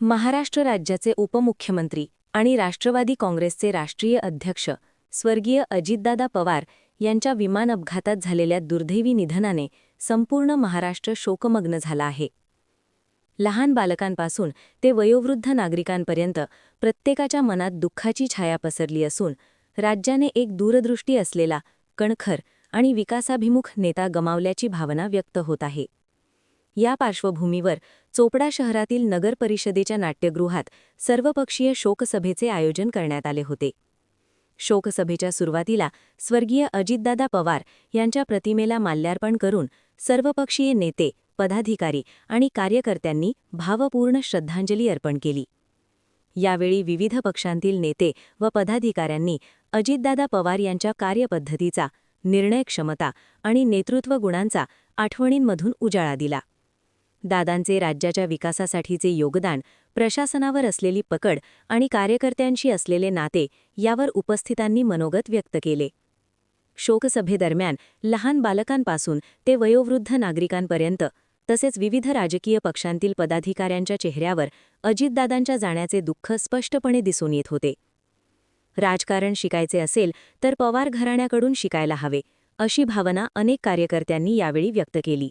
महाराष्ट्र राज्याचे उपमुख्यमंत्री आणि राष्ट्रवादी काँग्रेसचे राष्ट्रीय अध्यक्ष स्वर्गीय अजितदादा पवार यांच्या विमान अपघातात झालेल्या दुर्दैवी निधनाने संपूर्ण महाराष्ट्र शोकमग्न झाला आहे. लहान बालकांपासून ते वयोवृद्ध नागरिकांपर्यंत प्रत्येकाच्या मनात दुःखाची छाया पसरली असून राज्याने एक दूरदृष्टी असलेला कणखर आणि विकासाभिमुख नेता गमावल्याची भावना व्यक्त होत आहे. या पार्श्वभूमीवर चोपडा शहरातील नगर परिषदेच्या नाट्यगृहात सर्वपक्षीय शोकसभेचे आयोजन करण्यात आले होते. शोकसभेच्या सुरुवातीला स्वर्गीय अजितदादा पवार यांच्या प्रतिमेला माल्यार्पण करून सर्वपक्षीय नेते पदाधिकारी आणि कार्यकर्त्यांनी भावपूर्ण श्रद्धांजली अर्पण केली. यावेळी विविध पक्षांतील नेते व पदाधिकाऱ्यांनी अजितदादा पवार यांच्या कार्यपद्धतीचा निर्णय क्षमता आणि नेतृत्व गुणांचा आठवणींमधून उजाळा दिला. दादांचे राज्याच्या विकासासाठीचे योगदान प्रशासनावर असलेली पकड आणि कार्यकर्त्यांशी असलेले नाते यावर उपस्थितांनी मनोगत व्यक्त केले. शोकसभेदरम्यान लहान बालकांपासून ते वयोवृद्ध नागरिकांपर्यंत तसेच विविध राजकीय पक्षांतील पदाधिकाऱ्यांच्या चेहऱ्यावर अजितदादांच्या जाण्याचे दुःख स्पष्टपणे दिसून येत होते. राजकारण शिकायचे असेल तर पवार घराण्याकडून शिकायला हवे अशी भावना अनेक कार्यकर्त्यांनी यावेळी व्यक्त केली.